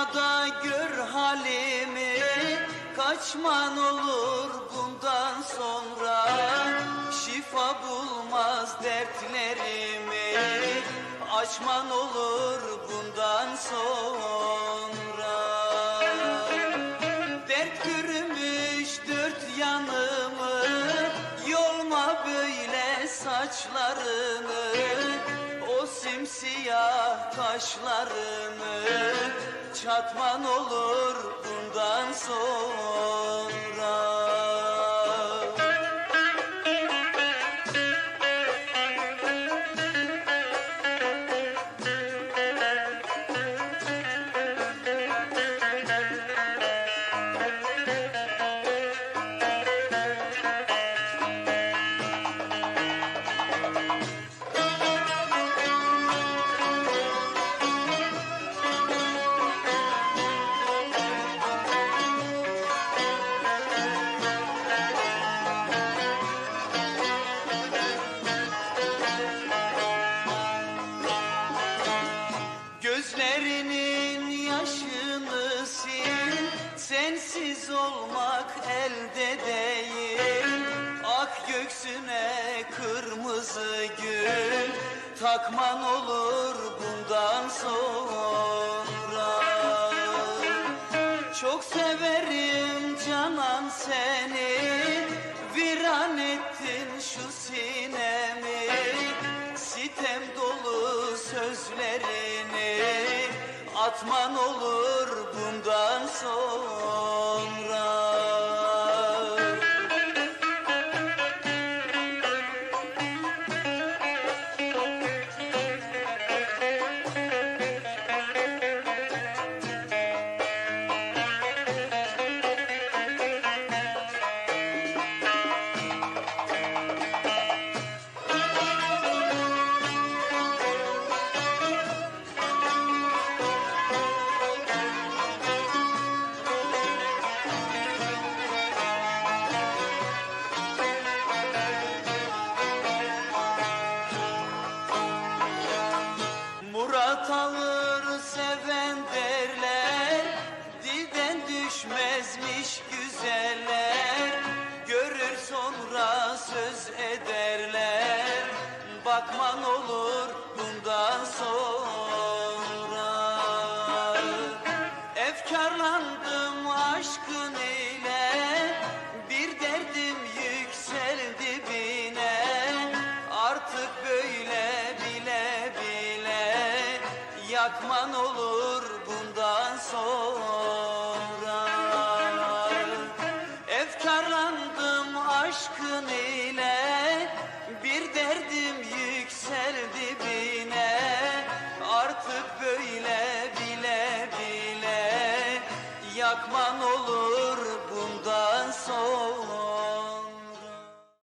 Dünyada gör halimi. Kaçman olur bundan sonra. Şifa bulmaz dertlerimi. Açman olur bundan sonra. Dert görmüş dört yanımı. Yolma böyle saçlarını o simsiyah kaşlarını Çatman olur bundan sonra Takman olur bundan sonra. Çok severim canan seni Viran ettin şu sinemi. Sitem dolu sözlerini Atman olur bundan sonra düşmezmiş güzeller Görür sonra söz ederler. Bakman olur bundan sonra. Efkarlandım aşkın ile Bir derdim yükseldi bine. Artık böyle bile bile Yakman olur Lakman olur